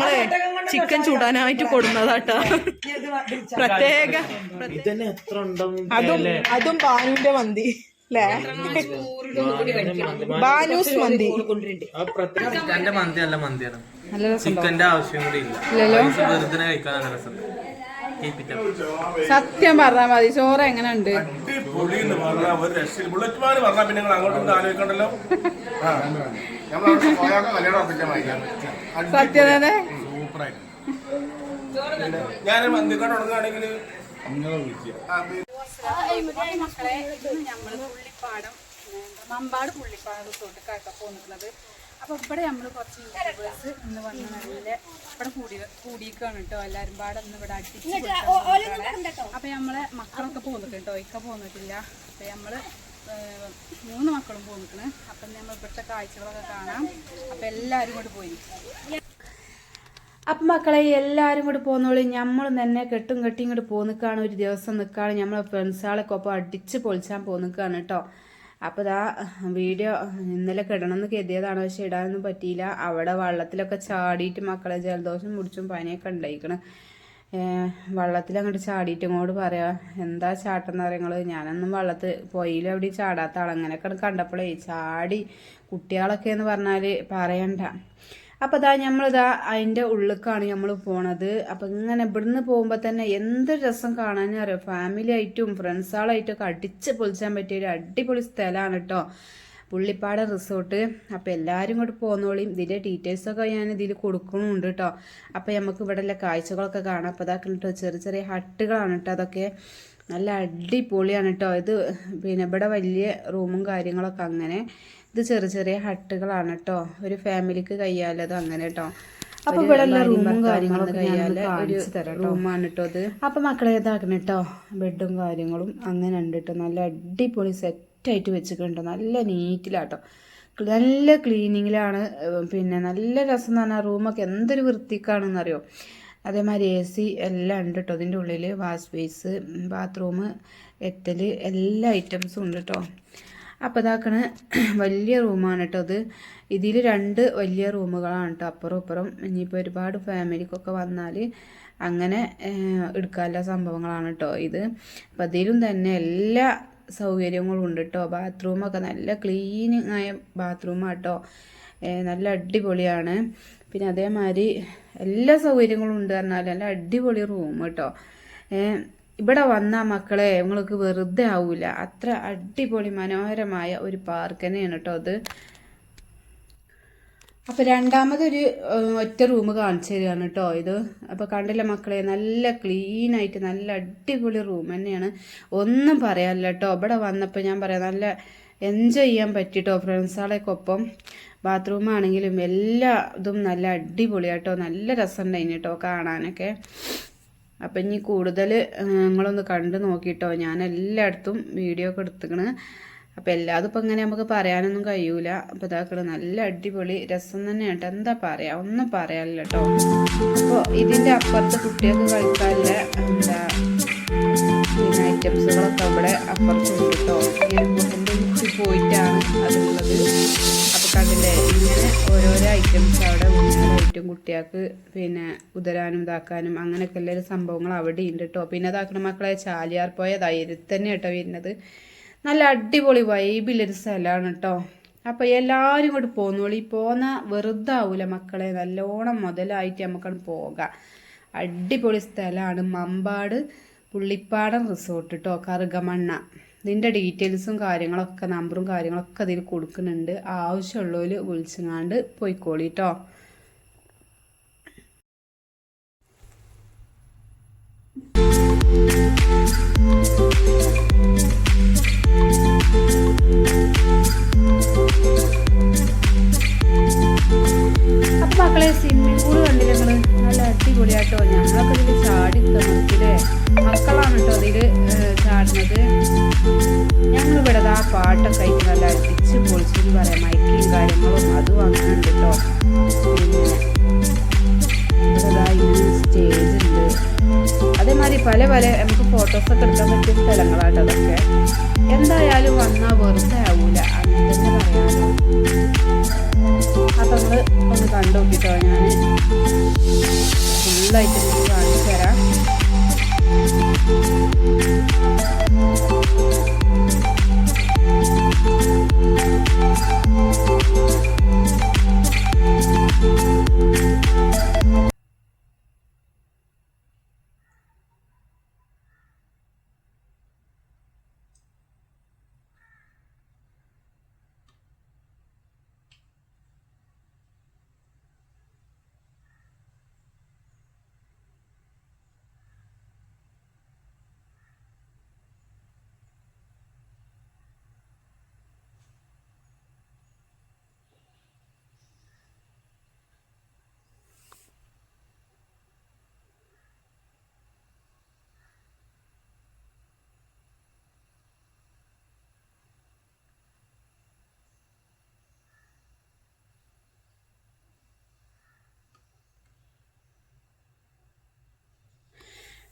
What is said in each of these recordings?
ഞങ്ങൾ ചിക്കൻ ചൂടാനായിട്ട് കൊടുന്നതാട്ടോ. പ്രത്യേക അതും അതും ബാനുവിന്റെ മന്തി അല്ലേ ബാനൂസ് മന്തി. ആ പ്രത്യേക ചിക്കന്റെ മന്തി നല്ല മന്തിയാണ് നല്ല രസം ചിക്കന്റെ ആവശ്യം കൂടി ഇല്ല. വെറുതെ കഴിക്കാൻ നല്ല. സത്യം പറഞ്ഞാ മതി. ചോറ് എങ്ങനെ ഉണ്ട് പൊളിന്ന് പറഞ്ഞാൽ ഒരു രക്ഷയില്ല ബുള്ളറ്റ് മാൻ പറഞ്ഞാൽ പിന്നെ നിങ്ങൾ അങ്ങോട്ടും ആലോചിക്കണ്ടല്ലോ? ആ. നമ്മൾ അവിടെ പോയാൽ കല്യാണം ഉറപ്പിക്കാൻ സത്യം തന്നെ? സൂപ്പറായിട്ട് ഞാൻ മന്തിക്കട തുടങ്ങുകയാണെങ്കിൽ അങ്ങനെ വിളിക്കുക. മക്കളെ ഇന്ന് നമ്മൾ പുള്ളിപ്പാടം എന്താ, മമ്പാട് പുള്ളിപ്പാടം റിസോർട്ടിലേക്കാണ് പോകുന്നത് അപ്പൊ ഇവിടെ നമ്മൾ കുറച്ച് യൂട്യൂബേഴ്സ് ഇന്ന് വന്ന് നല്ല ഇവിടെ കൂടി കൂടിയിരിക്കാണ് കേട്ടോ. എല്ലാരും പാടെ ഇന്ന് ഇവിടെ അടിച്ച്. അപ്പൊ നമ്മളെ മക്കളൊക്കെ പോന്നിട്ട് കേട്ടോ. ഇക്ക പോന്നിട്ടില്ല. അപ്പൊ നമ്മൾ മൂന്ന് മക്കളും പോന്നിട്ടുണ്ട് അപ്പൊ നമ്മൾ ഇവിടുത്തെ കാഴ്ചകളൊക്കെ കാണാം. അപ്പൊ എല്ലാരും കൂടി പോയി. അപ്പം മക്കളെ എല്ലാവരും കൂടി പോകുന്നോളി നമ്മൾ തന്നെ കെട്ടും കെട്ടി ഇങ്ങോട്ട് പോന്നിക്കാണ്. ഒരു ദിവസം നിൽക്കാണ് നമ്മളെ ഫ്രണ്ട്സുകളൊക്കെ ഒപ്പം അടിച്ച് പൊളിച്ചാൻ പോന്നിക്കാണ് കേട്ടോ അപ്പോൾ ഇതാ വീഡിയോ ഇന്നലെ കിടണമെന്ന് കരുതിയതാണ്. പക്ഷെ ഇടാനൊന്നും പറ്റിയില്ല. അവിടെ വെള്ളത്തിലൊക്കെ ചാടിയിട്ട് മക്കളെ ജലദോഷം മുടിച്ചും പനിയൊക്കെ ഉണ്ടായിക്കണ്. വള്ളത്തിൽ അങ്ങോട്ട് ചാടിയിട്ട് ഇങ്ങോട്ട് പറയാം എന്താ ചാട്ടെന്ന് പറയുന്നത് ഞാനൊന്നും വള്ളത്ത് പൊയിലും എവിടെയും ചാടാത്ത ആളങ്ങനെയൊക്കെ കണ്ടപ്പോഴേ ചാടി കുട്ടികളൊക്കെ എന്ന് പറഞ്ഞാൽ പറയണ്ട. അപ്പോൾ ഇതാ നമ്മളിതാ അതിന്റെ ഉള്ളിലേക്കാണ് നമ്മൾ പോണത്. അപ്പോൾ ഇങ്ങനെ ഇവിടുന്ന് പോകുമ്പോൾ തന്നെ എന്ത് രസം കാണാനും അറിയാം? ഫാമിലി ആയിട്ടും ഫ്രണ്ട്സുകളായിട്ടും ഒക്കെ അടിച്ച് പൊളിച്ചാൻ പറ്റിയ ഒരു അടിപൊളി സ്ഥലമാണ് കേട്ടോ പുള്ളിപ്പാട റിസോർട്ട് അപ്പോൾ എല്ലാവരും ഇങ്ങോട്ട് പോന്നോളിയും ഇതിന്റെ ഡീറ്റെയിൽസൊക്കെ ഞാൻ ഇതിൽ കൊടുക്കണമുണ്ട് കേട്ടോ അപ്പോൾ നമുക്ക് ഇവിടെ കാഴ്ചകളൊക്കെ കാണാം. അപ്പോൾ കേട്ടോ ചെറിയ ചെറിയ ഹട്ടുകളാണ് കേട്ടോ അതൊക്കെ. നല്ല അടിപൊളിയാണ് കേട്ടോ ഇത് പിന്നെ ഇവിടെ വലിയ റൂമും കാര്യങ്ങളൊക്കെ അങ്ങനെ. ഇത് ചെറിയ ചെറിയ ഹട്ടുകളാണ് കേട്ടോ ഒരു ഫാമിലിക്ക് കയ്യാലത് അങ്ങനെ കേട്ടോ അപ്പൊ ഇവിടെ റൂമും കാര്യങ്ങളൊക്കെ കയ്യാൽ ഒരു റൂമാണ് കേട്ടോ അത് അപ്പൊ മക്കളെ ഇതാക്കണം കേട്ടോ ബെഡും കാര്യങ്ങളും അങ്ങനെ ഉണ്ട് കേട്ടോ നല്ല അടിപൊളി സെറ്റായിട്ട് വെച്ചിട്ടുണ്ട് നല്ല നീറ്റിലാട്ടോ നല്ല ക്ലീനിങ്ങിലാണ് പിന്നെ നല്ല രസം എന്ന് പറഞ്ഞാൽ റൂമൊക്കെ എന്തൊരു വൃത്തിക്കാണെന്നറിയോ? അതേമാതിരി എ സി എല്ലാം ഉണ്ട് കേട്ടോ അതിന്റെ ഉള്ളിൽ വാഷ് ബേസ് ബാത്റൂം എത്തൽ എല്ലാ ഐറ്റംസും ഉണ്ട് കേട്ടോ അപ്പോൾ ഇതാക്കണ വലിയ റൂമാണ് കേട്ടോ അത് ഇതിൽ രണ്ട് വലിയ റൂമുകളാണ് കേട്ടോ അപ്പുറം ഇപ്പുറം. ഇനിയിപ്പോൾ ഒരുപാട് ഫാമിലിക്കൊക്കെ വന്നാൽ അങ്ങനെ എടുക്കാനുള്ള സംഭവങ്ങളാണ് കേട്ടോ ഇത്. അപ്പം അതിലും തന്നെ എല്ലാ സൗകര്യങ്ങളും ഉണ്ട് കേട്ടോ ബാത്റൂമൊക്കെ നല്ല ക്ലീനിങ് ആയ ബാത്റൂമാണ് കേട്ടോ നല്ല അടിപൊളിയാണ്. പിന്നെ അതേമാതിരി എല്ലാ സൗകര്യങ്ങളും ഉണ്ട് പറഞ്ഞാൽ നല്ല അടിപൊളി റൂം കേട്ടോ. ഇവിടെ വന്ന മക്കളെ നിങ്ങൾക്ക് വെറുതെ ആവില്ല അത്ര അടിപൊളി മനോഹരമായ ഒരു പാർക്ക് തന്നെയാണ് കേട്ടോ അത്. അപ്പൊ രണ്ടാമതൊരു ഒറ്റ റൂം കാണിച്ചു തരികയാണ് കേട്ടോ ഇത്. അപ്പൊ കണ്ടില്ല മക്കളെ നല്ല ക്ലീൻ ആയിട്ട് നല്ല അടിപൊളി റൂം തന്നെയാണ്. ഒന്നും പറയാനില്ല കേട്ടോ. ഇവിടെ വന്നപ്പോൾ ഞാൻ പറയാം നല്ല എൻജോയ് ചെയ്യാൻ പറ്റിട്ടോ ഫ്രണ്ട്സുകളൊക്കെ ഒപ്പം ബാത്റൂം ആണെങ്കിലും എല്ലാ ഇതും നല്ല അടിപൊളിയാട്ടോ നല്ല രസമുണ്ടായിന് കേട്ടോ കാണാനൊക്കെ. അപ്പം ഇനി കൂടുതൽ നിങ്ങളൊന്ന് കണ്ടു നോക്കിയിട്ടോ ഞാൻ എല്ലായിടത്തും വീഡിയോ ഒക്കെ എടുത്തുക്കണ്. അപ്പം എല്ലാതും ഇപ്പം ഇങ്ങനെ നമുക്ക് പറയാനൊന്നും കഴിയൂല. അപ്പം ഇതാക്കണ നല്ല അടിപൊളി രസം തന്നെയാണ് എന്താ പറയാ? ഒന്നും പറയാനില്ല കേട്ടോ അപ്പോൾ ഇതിന്റെ അപ്പുറത്ത് കുട്ടികൾക്ക് കളിക്കാനുള്ള എന്താ ഐറ്റംസുകളൊക്കെ അവിടെ അപ്പുറത്തുണ്ട് കേട്ടോ ഈ പോയിട്ടാണ് അതുള്ളത് കണ്ടില്ലേ ഇങ്ങനെ ഓരോരോ ഐറ്റംസ് അവിടെ ഊഞ്ഞാലായിട്ടും കുട്ടികൾക്ക് പിന്നെ ഉദരാനും ഇതാക്കാനും അങ്ങനെയൊക്കെ എല്ലാ സംഭവങ്ങൾ അവിടെ ഉണ്ട് കേട്ടോ പിന്നെ ഇതാക്കണ മക്കളെ ചാലിയാർ പോയ ധൈര്യം തന്നെ കേട്ടോ വരുന്നത്. നല്ല അടിപൊളി വൈബിലൊരു സ്ഥലമാണ് കേട്ടോ അപ്പോൾ എല്ലാവരും ഇങ്ങോട്ട് പോന്നോളി. പോന്ന വെറുതെ മക്കളെ. നല്ലോണം മുതലായിട്ട് നമുക്കവിടെ പോകാം. അടിപൊളി സ്ഥലമാണ് മമ്പാട് പുള്ളിപ്പാടം റിസോർട്ട് കേട്ടോ കറുകമണ്ണ. ഇതിന്റെ ഡീറ്റെയിൽസും കാര്യങ്ങളൊക്കെ നമ്പറും കാര്യങ്ങളൊക്കെ അതിൽ കൊടുക്കുന്നുണ്ട്. ആവശ്യമുള്ളവർ വിളിച്ചങ്ങാണ്ട് പോയിക്കോളി കേട്ടോ അപ്പൊ മക്കളെ സ്വിമ്മിംഗ് കൂടെ കണ്ടില്ലേ? അടിപൊളിയാട്ടോ ഞങ്ങളൊക്കെ ഇതിൽ ചാടി തന്നെ മക്കളാണ് കേട്ടോ അതിൽ ചാടുന്നത്. ഞങ്ങളിവിടെ ആ പാട്ടൊക്കെ ആയിട്ട് നല്ല അടിച്ച് പൊളിച്ചെന്ന് പറയാം മൈക്കും കാര്യങ്ങളും അതും അങ്ങനെ ഉണ്ട് കേട്ടോ സ്റ്റേജ് ഉണ്ട് അതേമാതിരി പല പല നമുക്ക് ഫോട്ടോസൊക്കെ എടുക്കാൻ പറ്റിയ സ്ഥലങ്ങളാട്ടോ അതൊക്കെ. എന്തായാലും വന്നാൽ വെറുതെ ആവൂല. അങ്ങനെ തന്നെ പറയാമല്ലോ അപ്പൊ നമ്മൾ ഒന്ന് കണ്ടു നോക്കിട്ടോ ഞാൻ.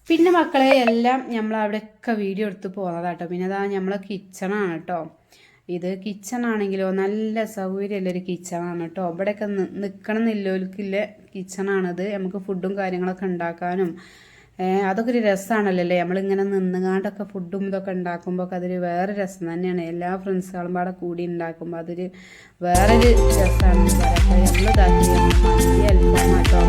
പിന്നെ മക്കളെ എല്ലാം നമ്മൾ അവിടെയൊക്കെ വീഡിയോ എടുത്ത് പോകുന്നതാട്ടോ പിന്നെ അതാ നമ്മളെ കിച്ചണാണ് കേട്ടോ ഇത് കിച്ചൺ ആണെങ്കിലോ നല്ല സൗകര്യമുള്ളൊരു കിച്ചണാണ് കേട്ടോ ഇവിടെയൊക്കെ നിൽക്കണം എന്നില്ലോൽക്കില്ല കിച്ചണാണിത് നമുക്ക് ഫുഡും കാര്യങ്ങളൊക്കെ ഉണ്ടാക്കാനും അതൊക്കെ ഒരു രസമാണല്ലോ നമ്മളിങ്ങനെ നിന്നുകാണ്ടൊക്കെ ഫുഡും ഇതൊക്കെ ഉണ്ടാക്കുമ്പോൾ ഒക്കെ അതൊരു വേറെ രസം തന്നെയാണ്. എല്ലാ ഫ്രണ്ട്സുകളും പാടെ കൂടി ഉണ്ടാക്കുമ്പോൾ അതൊരു വേറൊരു രസമാണ് നമ്മൾ ഇതാക്കി എല്ലാം അൽഫാമാട്ടോ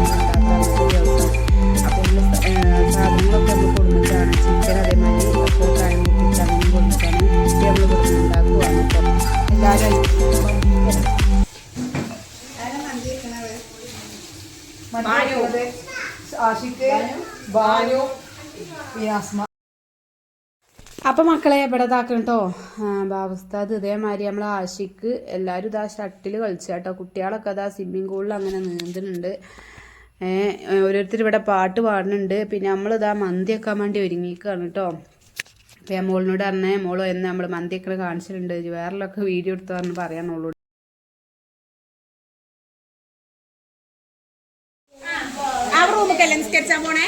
അപ്പൊ മക്കളെ ഇവിടെ ഇതാക്കണം ബാബുസ്താദ് ഇതേമാതിരി നമ്മൾ ആഷിക്ക് എല്ലാവരും ഇതാ ഷട്ടിൽ കളിച്ചു കേട്ടോ കുട്ടികളൊക്കെ അതാ സ്വിമ്മിംഗ് പൂളിൽ അങ്ങനെ നീന്തുന്നുണ്ട്. ഓരോരുത്തർ ഇവിടെ പാട്ട് പാടുന്നുണ്ട്. പിന്നെ നമ്മളിതാ മന്തി വെക്കാൻ വേണ്ടി ഒരുങ്ങിക്കാണ് കേട്ടോ അപ്പം ഞാൻ മോളിനോട് പറഞ്ഞേ മോളോ എന്ന് നമ്മൾ മന്തി ഒക്കെ കാണിച്ചിട്ടുണ്ട് വേറെല്ലൊക്കെ വീഡിയോ എടുത്തു പറഞ്ഞ് പറയാനുള്ളൂ ആ റൂമൊക്കെ പോണേ?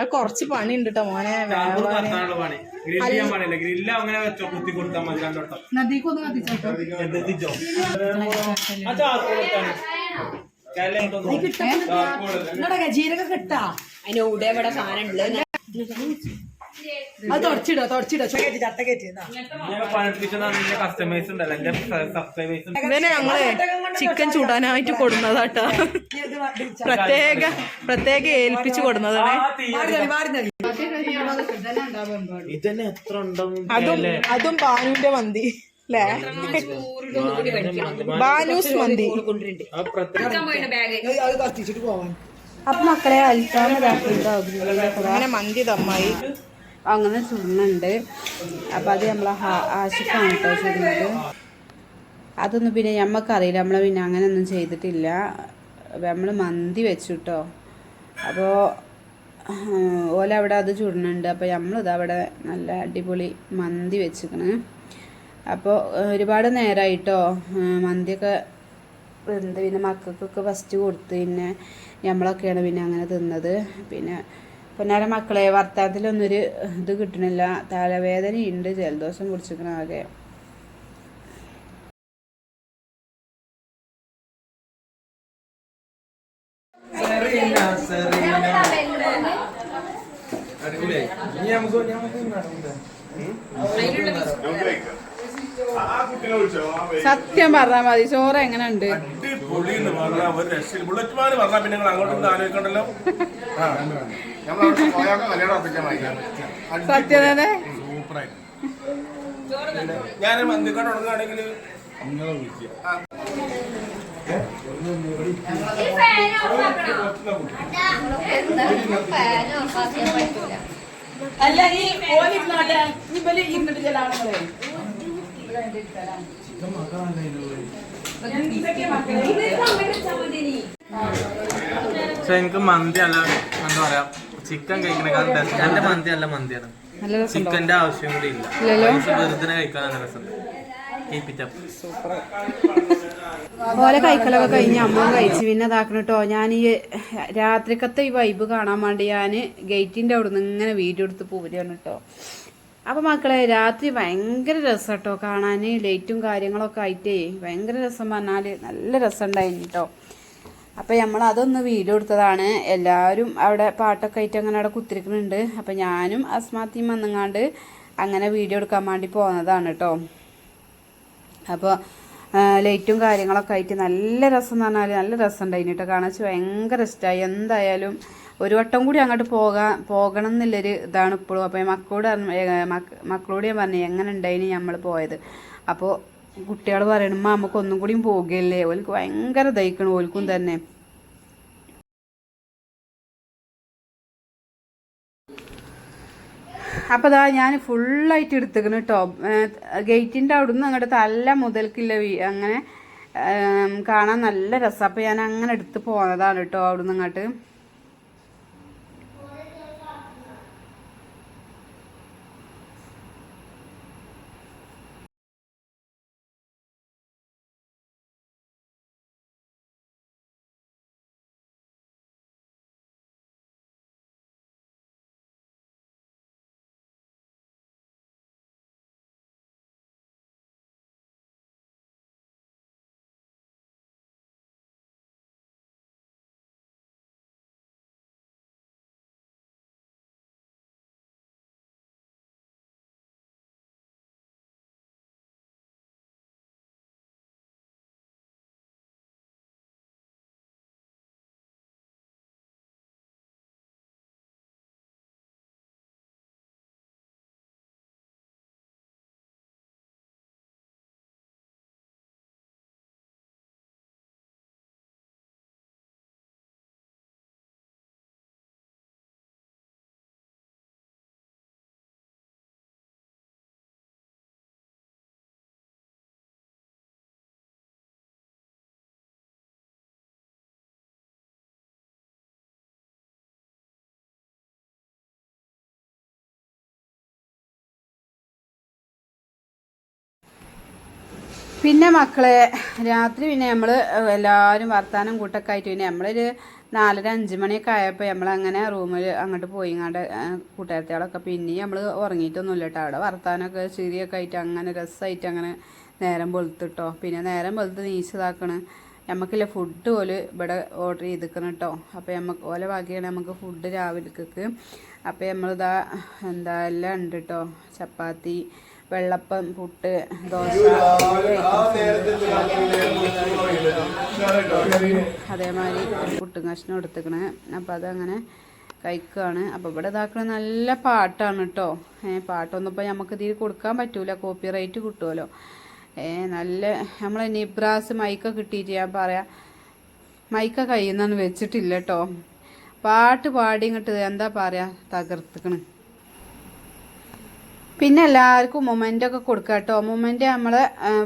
അത് കുറച്ച് പണി. ഉണ്ട് കേട്ടോ മോനെ ജീരക കിട്ടാ? അതിന് ഇവിടെ ഇവിടെ സാധനം ഉണ്ട്. അത് തുടച്ചിടോ തുടച്ചിടോ. ചട്ട കയറ്റിയതാ കസ്റ്റമേഴ്സ് ഉണ്ടല്ലോ. എന്റെ സബ്സ്ക്രൈബേഴ്സ് ഇങ്ങനെ ഞങ്ങൾ ചിക്കൻ ചൂടാനായിട്ട് കൊടുന്നതാട്ടാ. പ്രത്യേക പ്രത്യേക ഏൽപ്പിച്ചു കൊടുന്നതാണ്. ഇതന്നെ എത്ര ഉണ്ടാവും അതും അതും ബാനുവിന്റെ മന്തി അല്ലേ? ബാനൂസ് മന്തി. അപ്പൊ മക്കളെ അൽഫാമ് അങ്ങനെ മന്തി തമ്മായി. അങ്ങനെ ചുടുന്നുണ്ട്. അപ്പം അത് നമ്മളെ ആശിക്കാണ് കേട്ടോ ചുടുന്നത്. അതൊന്നും പിന്നെ നമ്മൾക്കറിയില്ല നമ്മൾ പിന്നെ അങ്ങനെയൊന്നും ചെയ്തിട്ടില്ല. നമ്മൾ മന്തി വെച്ചു കേട്ടോ അപ്പോൾ ഓല അവിടെ അത് ചുടുന്നുണ്ട്. അപ്പോൾ നമ്മളിത് അവിടെ നല്ല അടിപൊളി മന്തി വെച്ചിക്കണ്. അപ്പോൾ ഒരുപാട് നേരമായിട്ടോ മന്തിയൊക്കെ എന്ത് പിന്നെ മക്കൾക്കൊക്കെ ഫസ്റ്റ് കൊടുത്ത് പിന്നെ നമ്മളൊക്കെയാണ് പിന്നെ അങ്ങനെ തിന്നത്. പിന്നെ പൊന്നാര മക്കളെ വർത്താനത്തിലൊന്നൊരു ഇത് കിട്ടണില്ല. തലവേദനയുണ്ട് ജലദോഷം കുടിച്ചിരിക്കണം ആകെ. സത്യം പറഞ്ഞാൽ മതി. ചോറ് എങ്ങനെ ഉണ്ട് അടിപൊളി എന്ന് പറഞ്ഞാൽ ഒരു രക്ഷയിൽ ബുള്ളറ്റ് മാൻ പറഞ്ഞാൽ പിന്നെ നിങ്ങൾ അങ്ങോട്ട് ആലോചിക്കണ്ടല്ലോ. ആ. നമ്മളവിടെ പോയാൽ കല്യാണം ഉറപ്പിക്കാൻ വായിക്കാം സത്യം തന്നെ സൂപ്പറായിട്ട്. ഞാൻ മന്തിക്കട തുടങ്ങുകയാണെങ്കിൽ അല്ല ഈ ഓലിരുന്നാട്ടെ ബലി ഇരുന്നിട്ട് ചില ആളുകളെ പക്ഷെ എനിക്ക് മന്തി അല്ല എന്താ പറയാ ചിക്കൻ കഴിക്കണ ടേസ്റ്റ് എന്റെ മന്തി നല്ല മന്തിയാണ്. ചിക്കന്റെ ആവശ്യം കൂടി ഇല്ല. വെറുതെ കഴിക്കാൻ നല്ല രസമുണ്ട് ഓലെ കൈക്കലൊക്കെ കഴിഞ്ഞ് അമ്മ കഴിച്ച് പിന്നെ ഇതാക്കണം കേട്ടോ ഞാൻ ഈ രാത്രിക്കത്തെ ഈ വൈബ് കാണാൻ വേണ്ടി ഞാൻ ഗേറ്റിന്റെ അവിടെ നിന്ന് ഇങ്ങനെ വീഡിയോ എടുത്ത് പോരുകയാണ് കേട്ടോ അപ്പം മക്കളെ രാത്രി ഭയങ്കര രസം കേട്ടോ കാണാൻ ലൈറ്റും കാര്യങ്ങളൊക്കെ ആയിട്ടേ. ഭയങ്കര രസം പറഞ്ഞാൽ നല്ല രസം ഉണ്ടായിരുന്നു കേട്ടോ അപ്പം നമ്മൾ അതൊന്ന് വീഡിയോ എടുത്തതാണ്. എല്ലാവരും അവിടെ പാട്ടൊക്കെ ആയിട്ട് അങ്ങനെ അവിടെ കുത്തിരിക്കുന്നുണ്ട് അപ്പം ഞാനും അസ്മാത്തിയും വന്നങ്ങാണ്ട് അങ്ങനെ വീഡിയോ എടുക്കാൻ വേണ്ടി പോകുന്നതാണ് കേട്ടോ അപ്പോൾ ലൈറ്റും കാര്യങ്ങളൊക്കെ ആയിട്ട് നല്ല രസം എന്ന് പറഞ്ഞാൽ നല്ല രസം ഉണ്ടായിരുന്നു കേട്ടോ കാണാൻ ഭയങ്കര ഇഷ്ടമായി എന്തായാലും ഒരു വട്ടം കൂടി അങ്ങോട്ട് പോകാൻ പോകണം എന്നുള്ളൊരു ഇതാണ് ഇപ്പോഴും. അപ്പോൾ മക്കളോട് മക്കളോട് ഞാൻ പറഞ്ഞു എങ്ങനെ ഉണ്ടായിന് നമ്മൾ പോയത്? അപ്പോൾ കുട്ടികൾ പറയണമ്മ നമുക്ക് ഒന്നും കൂടിയും പോകുകയല്ലേ ഓൽക്ക് ഭയങ്കര ദഹിക്കണം ഓൽക്കും തന്നെ. അപ്പോൾ അതാ ഞാൻ ഫുള്ളായിട്ട് എടുത്തേക്കണ് കേട്ടോ ഗേറ്റിന്റെ അവിടുന്ന് അങ്ങോട്ട് തല്ല മുതൽക്കില്ല അങ്ങനെ കാണാൻ നല്ല രസം. അപ്പോൾ ഞാൻ അങ്ങനെ എടുത്ത് പോന്നതാണ് കേട്ടോ അവിടുന്ന് അങ്ങോട്ട് പിന്നെ മക്കളെ രാത്രി പിന്നെ നമ്മൾ എല്ലാവരും വർത്താനം കൂട്ടൊക്കെ ആയിട്ട് പിന്നെ നമ്മളൊരു നാലര അഞ്ച് മണിയൊക്കെ ആയപ്പോൾ നമ്മളങ്ങനെ റൂമിൽ അങ്ങോട്ട് പോയി ഇങ്ങോട്ട് കൂട്ടുകാരത്തികളൊക്കെ പിന്നെയും നമ്മൾ ഉറങ്ങിയിട്ടൊന്നുമില്ല കേട്ടോ അവിടെ വർത്താനമൊക്കെ ചിരിയൊക്കെ ആയിട്ട് അങ്ങനെ രസമായിട്ട് അങ്ങനെ നേരം വെളുത്തിട്ടോ. പിന്നെ നേരം വെളുത്ത് നീച്ചതാക്കണ് നമുക്കില്ല ഫുഡ് പോലെ ഇവിടെ ഓർഡർ ചെയ്തിക്കണം കേട്ടോ അപ്പോൾ നമുക്ക് ഓല ബാക്കിയാണ് നമുക്ക് ഫുഡ് രാവിലേക്ക് അപ്പോൾ നമ്മളിതാ എന്താ എല്ലാം ഉണ്ട് കേട്ടോ ചപ്പാത്തി വെള്ളപ്പം പുട്ട് ദോശ അതേമാതിരി പുട്ടും കഷ്ണം എടുത്തുക്കണേ. അപ്പോൾ അതങ്ങനെ കഴിക്കുകയാണ് അപ്പോൾ ഇവിടെ ഇതാക്കണ നല്ല പാട്ടാണ് കേട്ടോ ഏ പാട്ടൊന്നും ഇപ്പോൾ നമുക്ക് ഇതിൽ കൊടുക്കാൻ പറ്റൂല. കോപ്പി റൈറ്റ് കിട്ടുമല്ലോ ഏ നല്ല നമ്മൾ നിബ്രാസ് മൈക്ക കിട്ടിയിട്ട് ഞാൻ പറയാം മൈക്ക കയ്യിൽ നിന്നാണ് വെച്ചിട്ടില്ല കേട്ടോ പാട്ട് പാടി ഇങ്ങോട്ട് എന്താ പറയുക തകർത്തുക്കണ്. പിന്നെ എല്ലാവർക്കും മൊമെന്റ് ഒക്കെ കൊടുക്കുക കേട്ടോ മൊമെന്റ് നമ്മൾ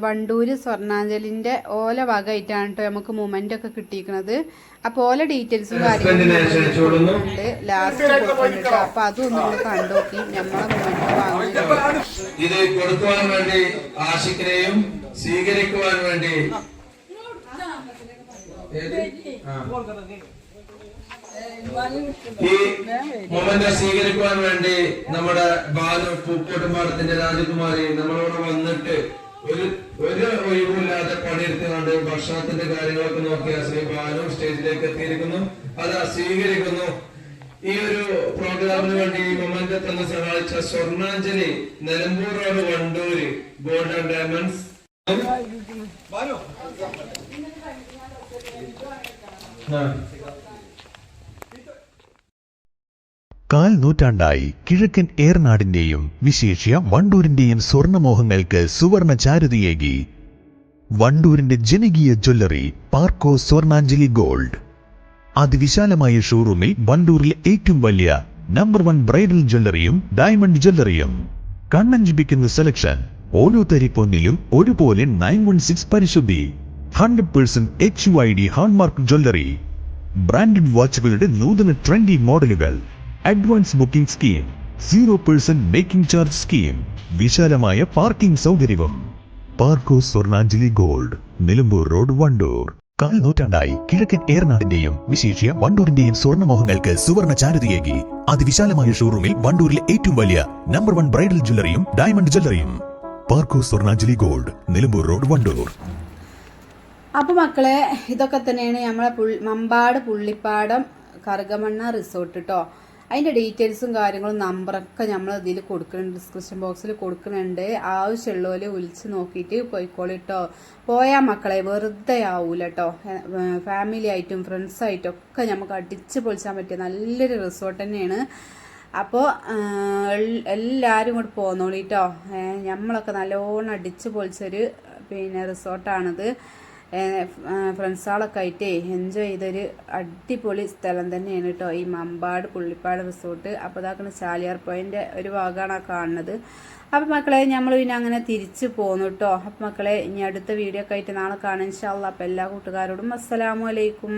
വണ്ടൂര് സ്വർണാഞ്ജലിന്റെ ഓല വകയായിട്ടാണ് കേട്ടോ നമുക്ക് മൊമെന്റ് ഒക്കെ കിട്ടിയിരിക്കുന്നത്. അപ്പോൾ ഓല ഡീറ്റെയിൽസും കാര്യങ്ങളും ലാസ്റ്റ് കൊടുക്കുന്നുണ്ട് കേട്ടോ അപ്പോൾ അതൊന്നും നമ്മൾ കണ്ടു നോക്കി. നമ്മളെ മൊമെന്റ് വാങ്ങുന്നത്. ഇത് കൊടുക്കുവാൻ വേണ്ടി ആശിക്കിനെയും സ്വീകരിക്കുവാൻ വേണ്ടി ഏത്? ആ. ഈ മൊമെന്റ് സ്വീകരിക്കുവാൻ വേണ്ടി നമ്മുടെ ബാലു പൂക്കോട്ടുംപാടത്തിന്റെ രാജകുമാരി നമ്മളോട് വന്നിട്ട് ഒരു ഒരു ഒഴിവില്ലാതെ പണിയെടുത്തുകൊണ്ട് ഭക്ഷണത്തിന്റെ കാര്യങ്ങളൊക്കെ നോക്കിയാൽ ശ്രീ ബാലു സ്റ്റേജിലേക്ക് എത്തിയിരിക്കുന്നു. അത് സ്വീകരിക്കുന്നു. ഈ ഒരു പ്രോഗ്രാമിന് വേണ്ടി ഈ മൊമെന്റ് തന്ന് സഹായിച്ച Swarnanjali Nilambur road Wandoor gold and diamonds ആ. കാൽ നൂറ്റാണ്ടായി കിഴക്കൻ ഏർനാടിന്റെയും വിശേഷ്യ വണ്ടൂരിന്റെയും സ്വർണമോഹങ്ങൾക്ക് സുവർണ ചാരുതയേകി വണ്ടൂരിന്റെ ജനകീയ ജ്വല്ലറി പാർക്കോ സ്വർണാഞ്ജലി ഗോൾഡ്. അതിവിശാലമായ ഷോറൂമിൽ വണ്ടൂരിലെ ഏറ്റവും വലിയ നമ്പർ വൺ ബ്രൈഡൽ ജ്വല്ലറിയും ഡയമണ്ട് ജ്വല്ലറിയും. കണ്ണഞ്ചിപ്പിക്കുന്ന സെലക്ഷൻ ഓരോ തരി പൊന്നിലും ഒരുപോലെ നയൻ വൺ സിക്സ് പരിശുദ്ധി. Hundred percent H Y D hallmark jewellery. Branded വാച്ചുകളുടെ നൂതന ട്രെൻഡി മോഡലുകൾ. Advance booking scheme zero percent making charge scheme വിശാലമായ പാർക്കിംഗ് സൗകര്യവും. Parco Swarnanjali gold Nilambur road Wandoor. കാൽ നൂറ്റാണ്ടായി കിഴക്കൻ ഏറനാടിന്റെയും വിശേഷ്യ വണ്ടൂരിന്റെയും സ്വർണമോഹങ്ങൾക്ക് സുവർണ ചാരുതയേകി അതിവിശാലമായ ഷോറൂമിൽ വണ്ടൂരിലെ ഏറ്റവും വലിയ നമ്പർ വൺ ബ്രൈഡൽ ജ്വല്ലറിയും diamond ജ്വല്ലറിയും. Parco Swarnanjali gold Nilambur road Wandoor. അപ്പോൾ മക്കളെ ഇതൊക്കെ തന്നെയാണ് നമ്മളെ മമ്പാട് പുള്ളിപ്പാടം കറുകമണ്ണ റിസോർട്ട് കേട്ടോ അതിന്റെ ഡീറ്റെയിൽസും കാര്യങ്ങളും നമ്പറൊക്കെ നമ്മൾ ഇതിൽ കൊടുക്കുന്നുണ്ട് ഡിസ്ക്രിപ്ഷൻ ബോക്സിൽ കൊടുക്കുന്നുണ്ട് ആവശ്യമുള്ളവർ വിളിച്ച് നോക്കിയിട്ട് പോയിക്കോളി കേട്ടോ പോയാൽ മക്കളെ വെറുതെ ആവൂല കേട്ടോ ഫാമിലി ആയിട്ടും ഫ്രണ്ട്സായിട്ടും ഒക്കെ നമുക്ക് അടിച്ച് പൊളിച്ചാൻ പറ്റിയ നല്ലൊരു റിസോർട്ട് തന്നെയാണ്. അപ്പോൾ എല്ലാവരും കൂടി പോന്നോളി കേട്ടോ നമ്മളൊക്കെ നല്ലോണം അടിച്ച് പൊളിച്ചൊരു പിന്നെ റിസോർട്ടാണിത് ഫ്രണ്ട്സുകളൊക്കെ ആയിട്ടേ എൻജോയ് ചെയ്തൊരു അടിപൊളി സ്ഥലം തന്നെയാണ് കേട്ടോ ഈ മമ്പാട് പുള്ളിപ്പാട് റിസോർട്ട് അപ്പോൾ ഇതാക്കുന്ന ചാലിയാർ പോയിന്റെ ഒരു ഭാഗമാണ് ആ കാണുന്നത്. അപ്പം മക്കളെ നമ്മൾ പിന്നെ അങ്ങനെ തിരിച്ച് പോന്നു കേട്ടോ അപ്പം മക്കളെ ഇനി അടുത്ത വീഡിയോ ഒക്കെ ആയിട്ട് നാളെ കാണാൻ ഇൻഷാല്ല അപ്പോൾ എല്ലാ കൂട്ടുകാരോടും അസ്സലാമു അലൈക്കും.